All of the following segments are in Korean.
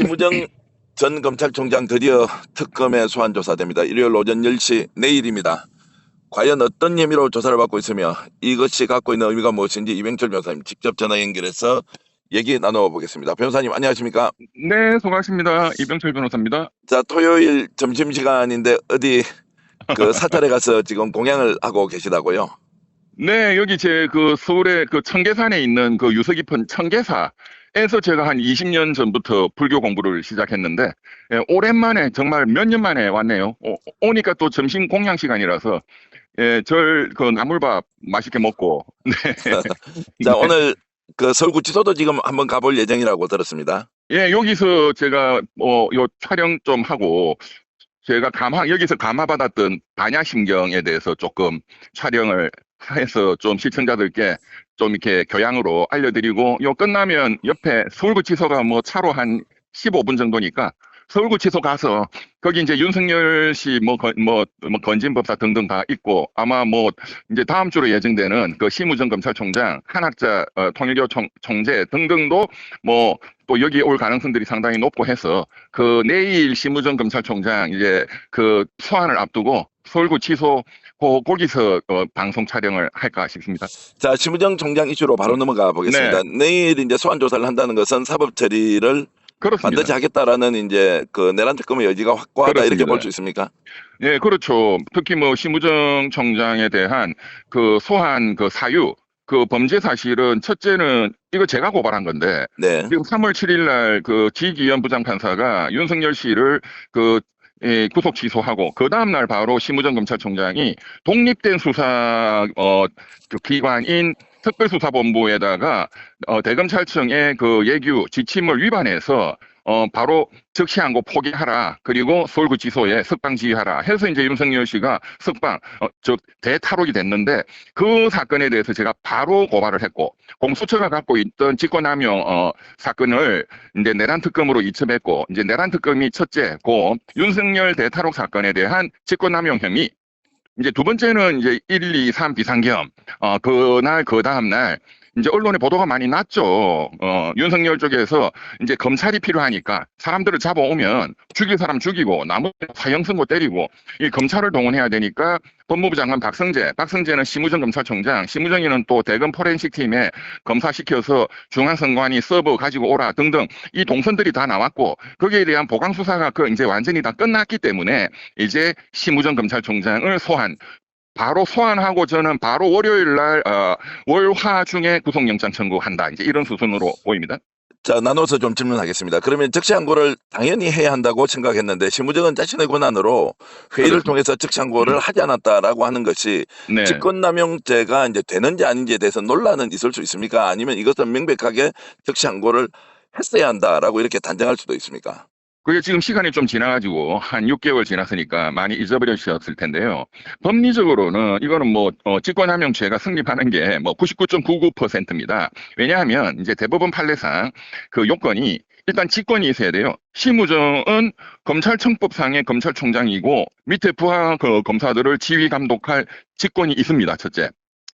심우정 전 검찰총장 드디어 특검에 소환 조사됩니다. 일요일 오전 10시 내일입니다. 과연 어떤 혐의로 조사를 받고 있으며 이것이 갖고 있는 의미가 무엇인지 이병철 변호사님 직접 전화 연결해서 얘기 나눠보겠습니다. 변호사님 안녕하십니까? 네, 수고하십니다. 이병철 변호사입니다. 자 토요일 점심 시간인데 어디 그 사찰에 가서 지금 공양을 하고 계시다고요? 네, 여기 제 그 서울의 그 청계산에 있는 그 유서 깊은 청계사 에서 제가 한 20년 전부터 불교 공부를 시작했는데 예, 오랜만에 정말 몇 년 만에 왔네요. 오, 오니까 또 점심 공양 시간이라서 예, 절그 나물밥 맛있게 먹고 네. 자 네. 오늘 그 서울구치소도 지금 한번 가볼 예정이라고 들었습니다. 예, 여기서 제가 뭐요 촬영 좀 하고 제가 감화 여기서 감화받았던 반야심경에 대해서 조금 촬영을 해서 좀 시청자들께 좀 이렇게 교양으로 알려드리고 요 끝나면 옆에 서울구치소가 뭐 차로 한 15분 정도니까 서울구치소 가서 거기 이제 윤석열 씨뭐 뭐, 뭐 건진법사 등등 다 있고 아마 뭐 이제 다음 주로 예정되는 그 심우정 검찰총장 한학자 어, 통일교 총, 총재 등등도 뭐 또 여기 올 가능성들이 상당히 높고 해서 그 내일 심우정 검찰총장 이제 그 소환을 앞두고 서울구치소 고 거기서 어, 방송 촬영을 할까 싶습니다. 자, 심우정 총장 이슈로 바로 넘어가 보겠습니다. 내일 이제 소환 조사를 한다는 것은 사법 처리를 그렇습니다. 반드시 하겠다라는 이제 그 내란 특검의 여지가 확고하다 이렇게 그렇습니다. 볼수 있습니까? 예, 그렇죠. 특히 뭐 심우정 총장에 대한 그 소환 그 사유, 그 범죄 사실은 첫째는 이거 제가 고발한 건데 네. 지금 3월 7일 날 그 지기현 부장판사가 윤석열 씨를 그 예, 구속 취소하고 그 다음 날 바로 심우정 검찰총장이 독립된 수사 어 그 기관인 특별수사본부에다가 어, 대검찰청의 그 예규 지침을 위반해서 어 바로 즉시항고 포기하라. 그리고 서울구치소에 석방 지휘하라. 해서 이제 윤석열 씨가 석방 어저 대탈옥이 됐는데 그 사건에 대해서 제가 바로 고발을 했고 공수처가 갖고 있던 직권남용 어 사건을 이제 내란 특검으로 이첩했고 이제 내란 특검이 첫째 고 윤석열 대탈옥 사건에 대한 직권남용 혐의. 이제 두 번째는 이제 1, 2, 3 비상겸 어 그날 그 다음 날 이제 언론에 보도가 많이 났죠. 어, 윤석열 쪽에서 이제 검찰이 필요하니까 사람들을 잡아오면 죽일 사람 죽이고 나머지 사형 선고 때리고 이 검찰을 동원해야 되니까 법무부 장관 박성재, 박성재는 심우정 검찰총장, 심우정이는 또 대검 포렌식 팀에 검사시켜서 중앙선관위 서버 가지고 오라 등등 이 동선들이 다 나왔고 거기에 대한 보강 수사가 그 이제 완전히 다 끝났기 때문에 이제 심우정 검찰총장을 소환 바로 소환하고 저는 바로 월요일 날 어, 월화 중에 구속영장 청구한다. 이제 이런 수순으로 보입니다. 자, 나눠서 좀 질문하겠습니다. 그러면 즉시항고를 당연히 해야 한다고 생각했는데 심우정은 자신의 권한으로 회의를 그렇습니다. 통해서 즉시항고를 하지 않았다라고 하는 것이 네. 직권남용죄가 이제 되는지 아닌지에 대해서 논란은 있을 수 있습니까? 아니면 이것은 명백하게 즉시항고를 했어야 한다라고 이렇게 단정할 수도 있습니까? 그게 지금 시간이 좀 지나가지고 한 6개월 지났으니까 많이 잊어버리셨을 텐데요. 법리적으로는 이거는 뭐 어, 직권남용죄가 성립하는 게 뭐 99.99%입니다. 왜냐하면 이제 대법원 판례상 그 요건이 일단 직권이 있어야 돼요. 심우정은 검찰청법상의 검찰총장이고 밑에 부하 그 검사들을 지휘 감독할 직권이 있습니다. 첫째.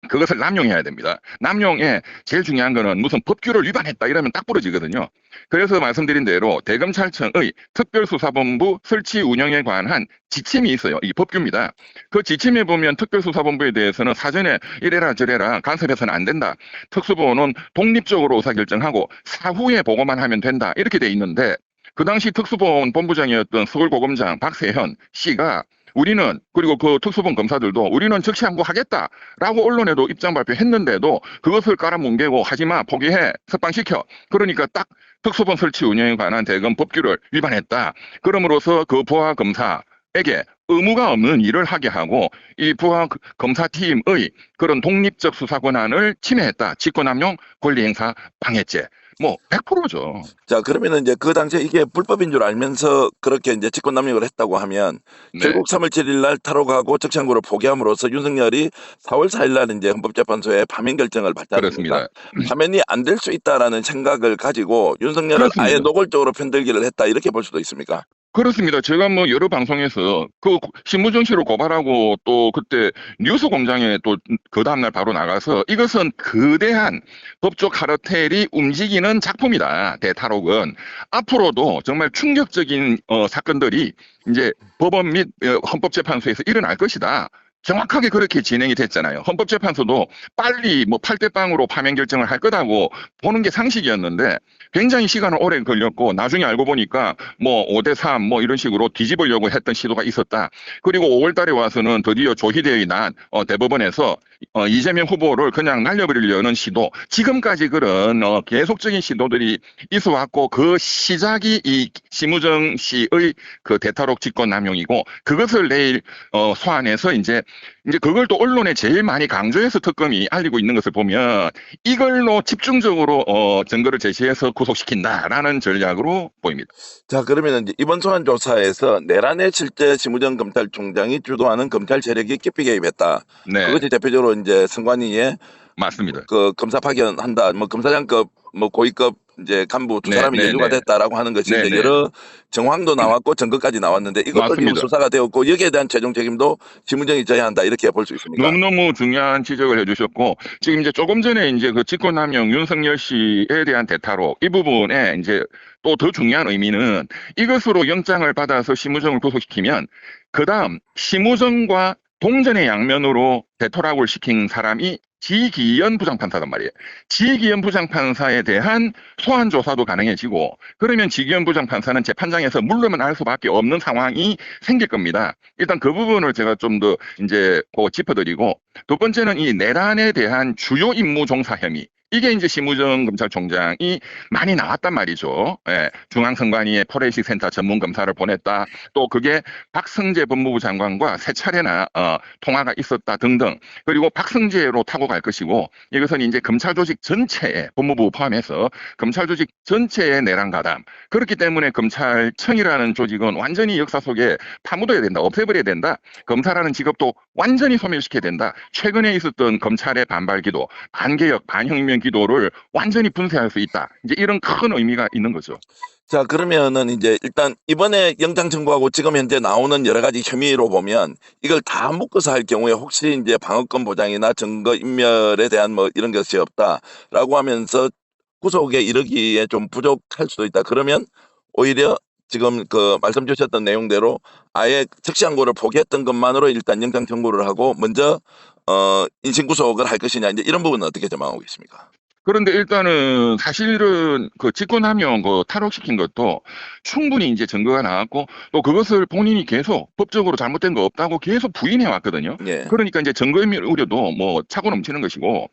그것을 남용해야 됩니다. 남용에 제일 중요한 거는 무슨 법규를 위반했다 이러면 딱 부러지거든요. 그래서 말씀드린 대로 대검찰청의 특별수사본부 설치 운영에 관한 지침이 있어요. 이 법규입니다. 그 지침에 보면 특별수사본부에 대해서는 사전에 이래라 저래라 간섭해서는 안 된다. 특수본은 독립적으로 의사결정하고 사후에 보고만 하면 된다. 이렇게 돼 있는데 그 당시 특수본 본부장이었던 서울고검장 박세현 씨가 우리는 그리고 그 특수본 검사들도 우리는 즉시 항고하겠다라고 언론에도 입장 발표했는데도 그것을 깔아뭉개고 하지마 포기해 석방시켜. 그러니까 딱 특수본 설치 운영에 관한 대검 법규를 위반했다. 그럼으로써 그 부하 검사에게 의무가 없는 일을 하게 하고 이 부하 그- 검사팀의 그런 독립적 수사 권한을 침해했다. 직권남용 권리행사 방해죄 뭐 100%죠 자, 그러면은 이제 그 당시에 이게 불법인 줄 알면서 그렇게 이제 직권 남용을 했다고 하면 네. 결국 3월 7일 날 탈옥하고 즉시항고를 포기함으로써 윤석열이 4월 4일 날 이제 헌법재판소에 파면 결정을 않습니까? 그렇습니다 파면이 안 될 수 있다라는 생각을 가지고 윤석열을 그렇습니다. 아예 노골적으로 편들기를 했다 이렇게 볼 수도 있습니까? 그렇습니다. 제가 뭐 여러 방송에서 그 신무정 씨를 고발하고 또 그때 뉴스 공장에 또 그 다음날 바로 나가서 이것은 거대한 법조 카르텔이 움직이는 작품이다. 대탈옥은 앞으로도 정말 충격적인 어, 사건들이 이제 법원 및 어, 헌법재판소에서 일어날 것이다. 정확하게 그렇게 진행이 됐잖아요. 헌법재판소도 빨리 뭐 8대0으로 파면 결정을 할 거다고 보는 게 상식이었는데 굉장히 시간을 오래 걸렸고 나중에 알고 보니까 뭐 5대 3 뭐 이런 식으로 뒤집으려고 했던 시도가 있었다. 그리고 5월 달에 와서는 드디어 조희대의 난 어, 대법원에서 어, 이재명 후보를 그냥 날려버리려는 시도 지금까지 그런 어, 계속적인 시도들이 있어 왔고 그 시작이 이 심우정 씨의 그 대탈옥 직권 남용이고 그것을 내일 어, 소환해서 이제 이제 그걸 또 언론에 제일 많이 강조해서 특검이 알리고 있는 것을 보면 이걸로 집중적으로 어, 증거를 제시해서 구속시킨다라는 전략으로 보입니다. 자 그러면 이제 이번 소환 조사에서 내란에 실제 심우정 검찰총장이 주도하는 검찰 세력이 깊이 개입했다. 네, 그것이 대표적으로 이제 선관위에 맞습니다. 그 검사 파견한다. 뭐 검사장급 뭐 고위급 이제 간부 두 네, 사람이 네, 연루가 네. 됐다라고 하는 것이 네, 이제 네. 여러 정황도 나왔고 증거까지 나왔는데 지금 맞습니다. 수사가 되었고 여기에 대한 최종 책임도 심우정이 져야 한다 이렇게 볼 수 있습니까? 너무너무 중요한 지적을 해주셨고 지금 이제 조금 전에 이제 그 직권남용 윤석열 씨에 대한 대타로 이 부분에 이제 또 더 중요한 의미는 이것으로 영장을 받아서 심우정을 구속시키면 그 다음 심우정과 동전의 양면으로 대토락을 시킨 사람이 지기현 부장판사단 말이에요. 지기현 부장판사에 대한 소환 조사도 가능해지고 그러면 지기현 부장판사는 재판장에서 물러날 수밖에 없는 상황이 생길 겁니다. 일단 그 부분을 제가 좀 더 이제 그 짚어드리고 두 번째는 이 내란에 대한 주요 임무 종사 혐의. 이게 이제 심우정 검찰총장이 많이 나왔단 말이죠. 예, 중앙선관위에 포렌식 센터 전문 검사를 보냈다. 또 그게 박성재 법무부 장관과 세 차례나 어, 통화가 있었다 등등. 그리고 박성재로 타고 갈 것이고 이것은 이제 검찰 조직 전체에 법무부 포함해서 검찰 조직 전체의 내란 가담. 그렇기 때문에 검찰청이라는 조직은 완전히 역사 속에 파묻어야 된다. 없애버려야 된다. 검사라는 직업도 완전히 소멸시켜야 된다. 최근에 있었던 검찰의 반발 기도, 반개혁, 반혁명 기도를 완전히 분쇄할 수 있다. 이제 이런 큰 의미가 있는 거죠. 자 그러면은 이제 일단 이번에 영장 청구하고 지금 현재 나오는 여러 가지 혐의로 보면 이걸 다 묶어서 할 경우에 혹시 이제 방어권 보장이나 증거 인멸에 대한 뭐 이런 것이 없다라고 하면서 구속에 이르기에 좀 부족할 수도 있다. 그러면 오히려 지금 그 말씀 주셨던 내용대로 아예 즉시 항고를 포기했던 것만으로 일단 영장 청구를 하고 먼저 어 인신 구속을 할 것이냐 이제 이런 부분은 어떻게 전망하고 계십니까? 그런데 일단은 사실은 그 직권남용 그 탈옥시킨 것도 충분히 이제 증거가 나왔고 또 그것을 본인이 계속 법적으로 잘못된 거 없다고 계속 부인해 왔거든요. 예. 그러니까 이제 증거인멸 우려도 뭐 차고 넘치는 것이고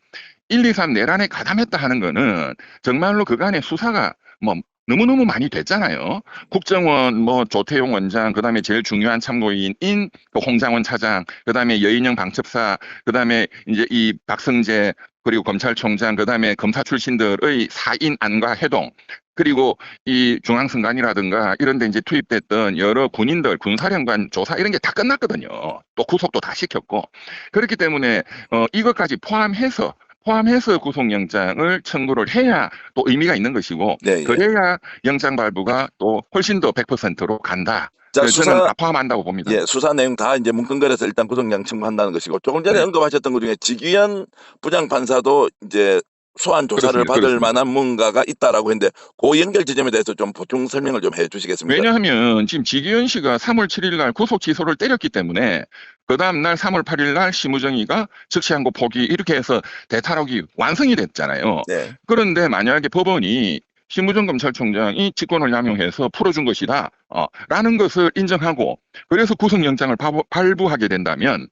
1, 2, 3 내란에 가담했다 하는 거는 정말로 그간의 수사가 뭐 너무너무 많이 됐잖아요. 국정원 뭐 조태용 원장 그 다음에 제일 중요한 참고인인 그 홍장원 차장 그 다음에 여인영 방첩사 그 다음에 이제 이 박성재 그리고 검찰총장 그 다음에 검사 출신들의 사인 안과 해동 그리고 이 중앙선관이라든가 이런 데 이제 투입됐던 여러 군인들 군사령관 조사 이런 게 다 끝났거든요. 또 구속도 다 시켰고 그렇기 때문에 어 이것까지 포함해서 포함해서 구속영장을 청구를 해야 또 의미가 있는 것이고 네, 예. 그래야 영장 발부가 또 훨씬 더 100%로 간다. 자 그래서 저는 수사 다 포함한다고 봅니다. 예, 수사 내용 다 이제 뭉뚱그려서 일단 구속영 청구한다는 것이고 조금 전에 네. 언급하셨던 것 중에 지기현 부장판사도 이제 소환 조사를 그렇습니다. 받을 그렇습니다. 만한 뭔가가 있다라고 했는데 그 연결 지점에 대해서 좀 보충 설명을 좀 해주시겠습니까? 왜냐하면 지금 지기현 씨가 3월 7일 날 구속 취소를 때렸기 때문에 그 다음 날 3월 8일 날 심우정이가 즉시항고 포기 이렇게 해서 대탈옥이 완성이 됐잖아요. 네, 그런데 만약에 법원이 신무정 검찰총장이 직권을 남용해서 풀어준 것이다, 어, 라는 것을 인정하고 그래서 구속영장을 바- 발부하게 된다면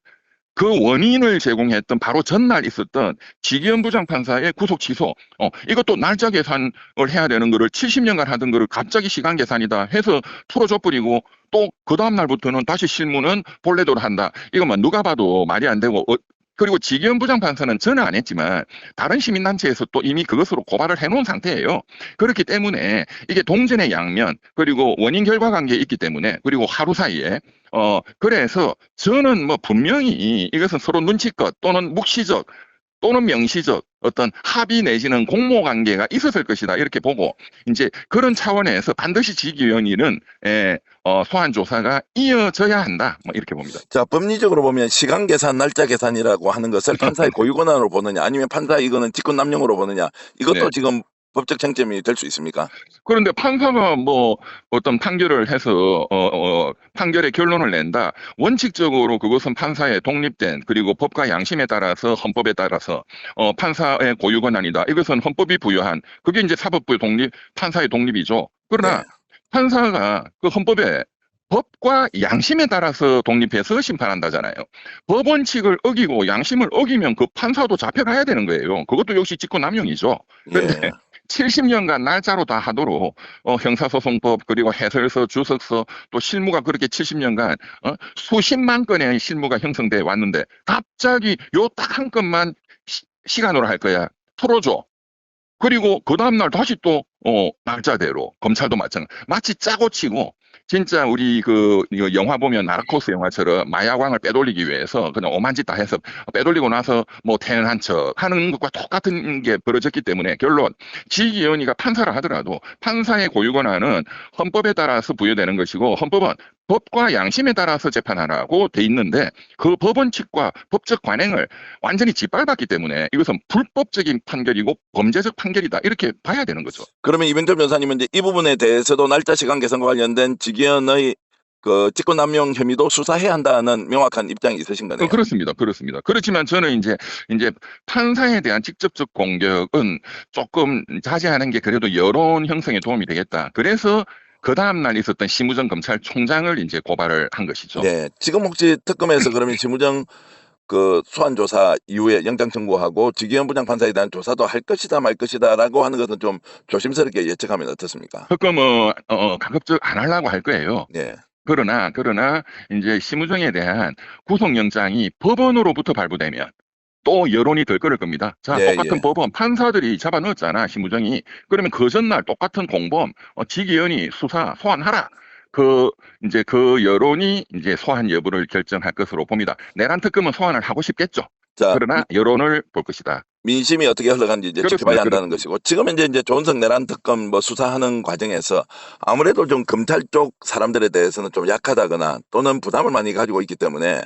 그 원인을 제공했던 바로 전날 있었던 지기현 부장판사의 구속 취소, 어, 이것도 날짜 계산을 해야 되는 거를 70년간 하던 거를 갑자기 시간 계산이다 해서 풀어줘 버리고 또 그 다음 날부터는 다시 실무는 본래대로 한다. 이거만 누가 봐도 말이 안 되고 어, 그리고 지기현 부장판사는 전화 안 했지만 다른 시민단체에서 또 이미 그것으로 고발을 해놓은 상태예요. 그렇기 때문에 이게 동전의 양면 그리고 원인 결과 관계에 있기 때문에 그리고 하루 사이에 어 그래서 저는 뭐 분명히 이것은 서로 눈치껏 또는 묵시적 또는 명시적 어떤 합의 내지는 공모 관계가 있었을 것이다 이렇게 보고 이제 그런 차원에서 반드시 지기위원회는 에, 어, 소환 조사가 이어져야 한다 뭐 이렇게 봅니다. 자, 법리적으로 보면 시간 계산, 날짜 계산이라고 하는 것을 판사의 고유 권한으로 보느냐, 아니면 판사 이거는 직권 남용으로 보느냐, 이것도 네. 지금 법적 쟁점이 될 수 있습니까? 그런데 판사가 뭐 어떤 판결을 해서 어, 어, 판결의 결론을 낸다. 원칙적으로 그것은 판사의 독립된 그리고 법과 양심에 따라서 헌법에 따라서 어, 판사의 고유 권한이다. 이것은 헌법이 부여한 그게 이제 사법부의 독립 판사의 독립이죠. 그러나 네. 판사가 그 헌법에 법과 양심에 따라서 독립해서 심판한다잖아요. 법 원칙을 어기고 양심을 어기면 그 판사도 잡혀가야 되는 거예요. 그것도 역시 직권남용이죠. 그런데 예. 70년간 날짜로 다 하도록 어, 형사소송법 그리고 해설서 주석서 또 실무가 그렇게 70년간 어, 수십만 건의 실무가 형성돼 왔는데 갑자기 요 딱 한 건만 시, 간으로할 거야 풀어줘 그리고 그 다음날 다시 또 어, 날짜대로 검찰도 마찬가지 마치 짜고 치고 진짜 우리 그 이거 영화 보면 나르코스 영화처럼 마약왕을 빼돌리기 위해서 그냥 오만 짓 다 해서 빼돌리고 나서 뭐 태연한 척 하는 것과 똑같은 게 벌어졌기 때문에 결론 지기현이가 판사를 하더라도 판사의 고유 권한은 헌법에 따라서 부여되는 것이고 헌법은 법과 양심에 따라서 재판하라고 돼 있는데 그 법원칙과 법적 관행을 완전히 짓밟았기 때문에 이것은 불법적인 판결이고 범죄적 판결이다 이렇게 봐야 되는 거죠. 그러면 이병철 변호사님은 이제 이 부분에 대해서도 날짜 시간 계산과 관련된 직위원의 그 직권 남용 혐의도 수사해야 한다는 명확한 입장이 있으신 거네요. 어, 그렇습니다. 그렇습니다. 그렇지만 저는 이제 이제 판사에 대한 직접적 공격은 조금 자제하는 게 그래도 여론 형성에 도움이 되겠다. 그래서 그 다음 날 있었던 심우정 검찰총장을 이제 고발을 한 것이죠. 네. 지금 혹시 특검에서 그러면 심우정 그 소환 조사 이후에 영장 청구하고 직위원 부장 판사에 대한 조사도 할 것이다 말 것이다라고 하는 것은 좀 조심스럽게 예측하면 어떻습니까? 특검은 어, 가급적 안 하려고 할 거예요. 네. 그러나 그러나 이제 심우정에 대한 구속영장이 법원으로부터 발부되면 또 여론이 들 거를 겁니다. 자, 예, 똑같은 예. 법원 판사들이 잡아 넣었잖아, 심우정이. 그러면 그 전날 똑같은 공범 어, 지기현이 수사 소환하라. 그 이제 그 여론이 이제 소환 여부를 결정할 것으로 봅니다. 내란 특검은 소환을 하고 싶겠죠. 자, 그러나 여론을 볼 것이다. 민심이 어떻게 흘러가는지 이제 그렇습니다. 지켜봐야 한다는 것이고 지금 현재 이제 조은석 내란 특검 뭐 수사하는 과정에서 아무래도 좀 검찰 쪽 사람들에 대해서는 좀 약하다거나 또는 부담을 많이 가지고 있기 때문에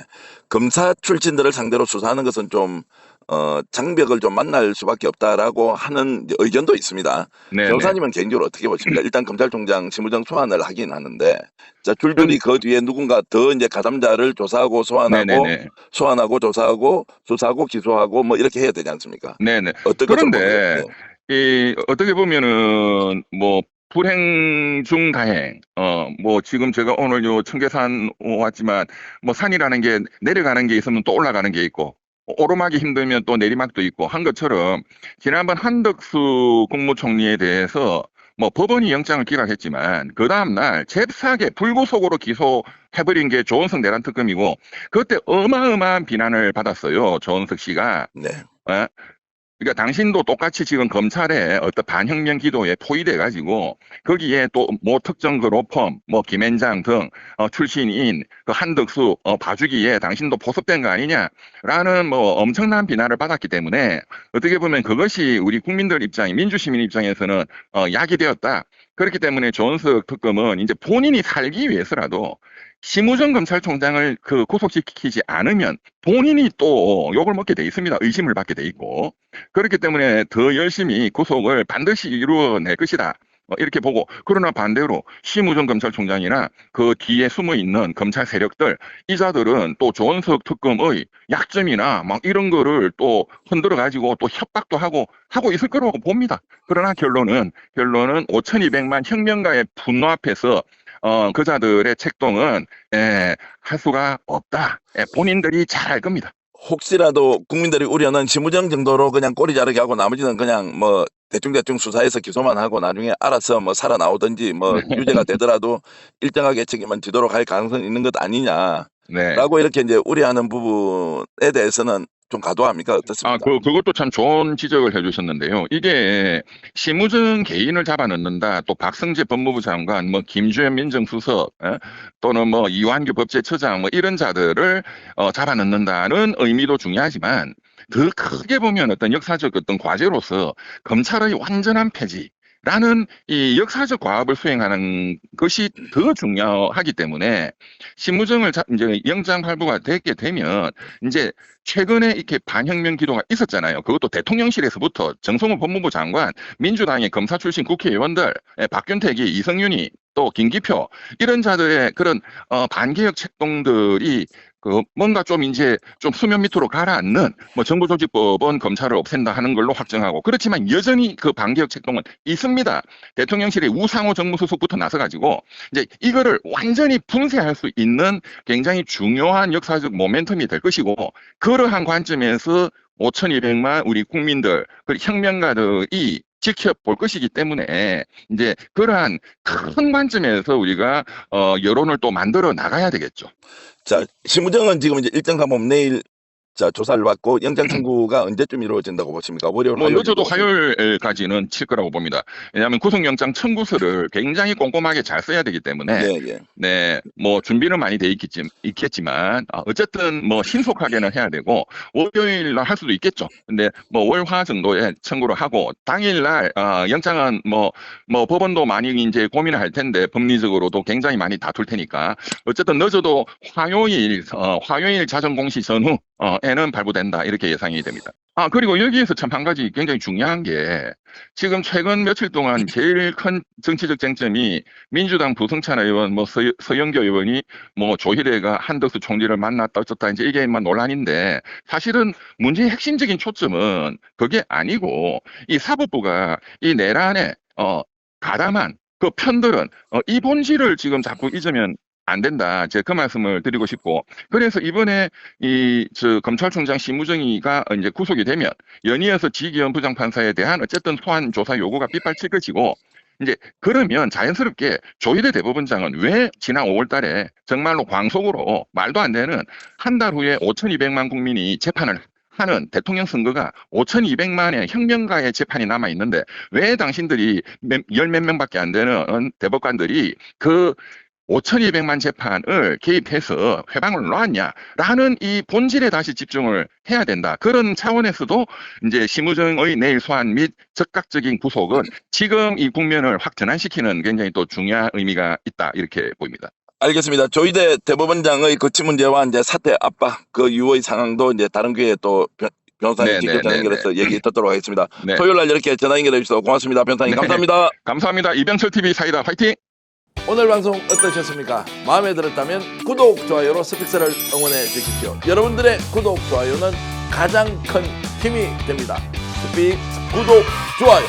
검사 출신들을 상대로 수사하는 것은 좀 어, 장벽을 좀 만날 수밖에 없다라고 하는 의견도 있습니다. 네, 네. 변호사님은 개인적으로 어떻게 보십니까? 일단 검찰총장 심우정 소환을 하긴 하는데 자 줄줄이 그 뒤에 누군가 더 이제 가담자를 조사하고 소환하고 네, 네, 네. 소환하고 조사하고 수사하고 기소하고 뭐 이렇게 해야 되지 않습니까? 네, 네. 어떻게 좀 그런데? 이 어떻게 보면은 뭐 불행 중 다행 어 뭐 지금 제가 오늘 요 청계산 왔지만 뭐 산이라는 게 내려가는 게 있으면 또 올라가는 게 있고 오르막이 힘들면 또 내리막도 있고 한 것처럼 지난번 한덕수 국무총리에 대해서 뭐 법원이 영장을 기각했지만 그 다음날 잽싸게 불구속으로 기소해버린 게 조은석 내란 특검이고 그때 어마어마한 비난을 받았어요 조은석 씨가 네. 어? 그러니까 당신도 똑같이 지금 검찰의 어떤 반혁명 기도에 포위돼 가지고 거기에 또 뭐 특정 그 로펌, 뭐 김앤장 등 어, 출신인 그 한덕수 어, 봐주기에 당신도 포섭된 거 아니냐라는 뭐 엄청난 비난을 받았기 때문에 어떻게 보면 그것이 우리 국민들 입장이 민주시민 입장에서는 어, 약이 되었다. 그렇기 때문에 조은석 특검은 이제 본인이 살기 위해서라도 심우정 검찰총장을 그 구속시키지 않으면 본인이 또 욕을 먹게 돼 있습니다. 의심을 받게 돼 있고. 그렇기 때문에 더 열심히 구속을 반드시 이루어낼 것이다. 어, 이렇게 보고 그러나 반대로 심우정 검찰총장이나 그 뒤에 숨어 있는 검찰 세력들 이자들은 또 조은석 특검의 약점이나 막 이런 거를 또 흔들어 가지고 또 협박도 하고 하고 있을 거라고 봅니다. 그러나 결론은 결론은 5,200만 혁명가의 분노 앞에서 어, 그자들의 책동은 예, 할 수가 없다. 예, 본인들이 잘 알 겁니다. 혹시라도 국민들이 우려는 심우정 정도로 그냥 꼬리 자르게 하고 나머지는 그냥 뭐 대충대충 수사해서 기소만 하고 나중에 알아서 뭐 살아나오든지 뭐 네. 유죄가 되더라도 일정하게 책임은 지도록 할 가능성이 있는 것 아니냐라고 네. 이렇게 이제 우려하는 부분에 대해서는 좀 과도합니까? 어떻습니까? 아, 그, 그것도 참 좋은 지적을 해주셨는데요. 이게 심우정 개인을 잡아넣는다, 또 박성재 법무부 장관, 뭐 김주현 민정수석, 에? 또는 뭐 이완규 법제처장, 뭐 이런 자들을 어, 잡아넣는다는 의미도 중요하지만 더 크게 보면 어떤 역사적 어떤 과제로서 검찰의 완전한 폐지. 라는 이 역사적 과업을 수행하는 것이 더 중요하기 때문에 심무정을 자- 이제 영장 발부가 되게 되면 이제 최근에 이렇게 반혁명 기도가 있었잖아요. 그것도 대통령실에서부터 정성호 법무부 장관, 민주당의 검사 출신 국회의원들, 예, 박균택이, 이성윤이, 또 김기표 이런 자들의 그런 어, 반개혁 책동들이 그 뭔가 좀 이제 좀 수면 밑으로 가라앉는 뭐 정부 조직법은 검찰을 없앤다 하는 걸로 확정하고 그렇지만 여전히 그 반개혁 책동은 있습니다. 대통령실의 우상호 정무수석부터 나서가지고 이제 이거를 완전히 분쇄할 수 있는 굉장히 중요한 역사적 모멘텀이 될 것이고 그러한 관점에서 5,200만 우리 국민들 그리고 혁명가들이 지켜볼 것이기 때문에 이제 그러한 큰 관점에서 우리가 어 여론을 또 만들어 나가야 되겠죠. 자, 심우정은 지금 이제 일정 사범 내일 자 조사를 받고 영장 청구가 언제쯤 이루어진다고 보십니까? 월요일, 뭐 화요일 늦어도? 화요일까지는 칠 거라고 봅니다. 왜냐하면 구속영장 청구서를 굉장히 꼼꼼하게 잘 써야 되기 때문에 예, 예. 네, 뭐 준비는 많이 돼 있겠지, 있겠지만 아, 어쨌든 뭐 신속하게는 해야 되고 월요일 날 할 수도 있겠죠. 근데 뭐 월화 정도에 청구를 하고 당일 날 아, 영장은 뭐 뭐 법원도 많이 이제 고민을 할 텐데 법리적으로도 굉장히 많이 다툴 테니까 어쨌든 늦어도 화요일 어, 화요일 자정 공시 전후 어, 에는 발부된다 이렇게 예상이 됩니다. 아 그리고 여기에서 참 한 가지 굉장히 중요한 게 지금 최근 며칠 동안 제일 큰 정치적 쟁점이 민주당 부승찬 의원, 뭐 서, 서영교 의원이 뭐 조희래가 한덕수 총리를 만났다 어쩌다 이제 이게 만 논란인데 사실은 문제의 핵심적인 초점은 그게 아니고 이 사법부가 이 내란에 어 가담한 그 편들은 어, 이 본질을 지금 자꾸 잊으면 안 된다. 제가 그 말씀을 드리고 싶고 그래서 이번에 이 저 검찰총장 심우정이가 이제 구속이 되면 연이어서 지기현 부장판사에 대한 어쨌든 소환 조사 요구가 빗발칠 것이고 이제 그러면 자연스럽게 조희대 대법원장은 왜 지난 5월 달에 정말로 광속으로 말도 안 되는 한 달 후에 5,200만 국민이 재판을 하는 대통령 선거가 5,200만의 혁명가의 재판이 남아 있는데 왜 당신들이 열 몇 명밖에 안 되는 대법관들이 그 5,200만 재판을 개입해서 회방을 놓았냐라는 이 본질에 다시 집중을 해야 된다. 그런 차원에서도 이제 심우정의 내일 소환 및 적극적인 구속은 지금 이 국면을 확 전환시키는 굉장히 또 중요한 의미가 있다 이렇게 보입니다. 알겠습니다. 조희대 대법원장의 거치 문제와 이제 사태 압박 그 이후의 상황도 이제 다른 기회에 또 변- 변호사님 네, 직접 네, 전화 네, 연결해서 얘기 듣도록 하겠습니다. 네, 토요일 날 이렇게 전화 연결해 주셔서 고맙습니다. 변호사님 네. 감사합니다. 감사합니다. 이병철 TV 사이다 화이팅! 오늘 방송 어떠셨습니까? 마음에 들었다면 구독, 좋아요로 스픽스를 응원해 주십시오. 여러분들의 구독, 좋아요는 가장 큰 힘이 됩니다. 스픽 구독, 좋아요.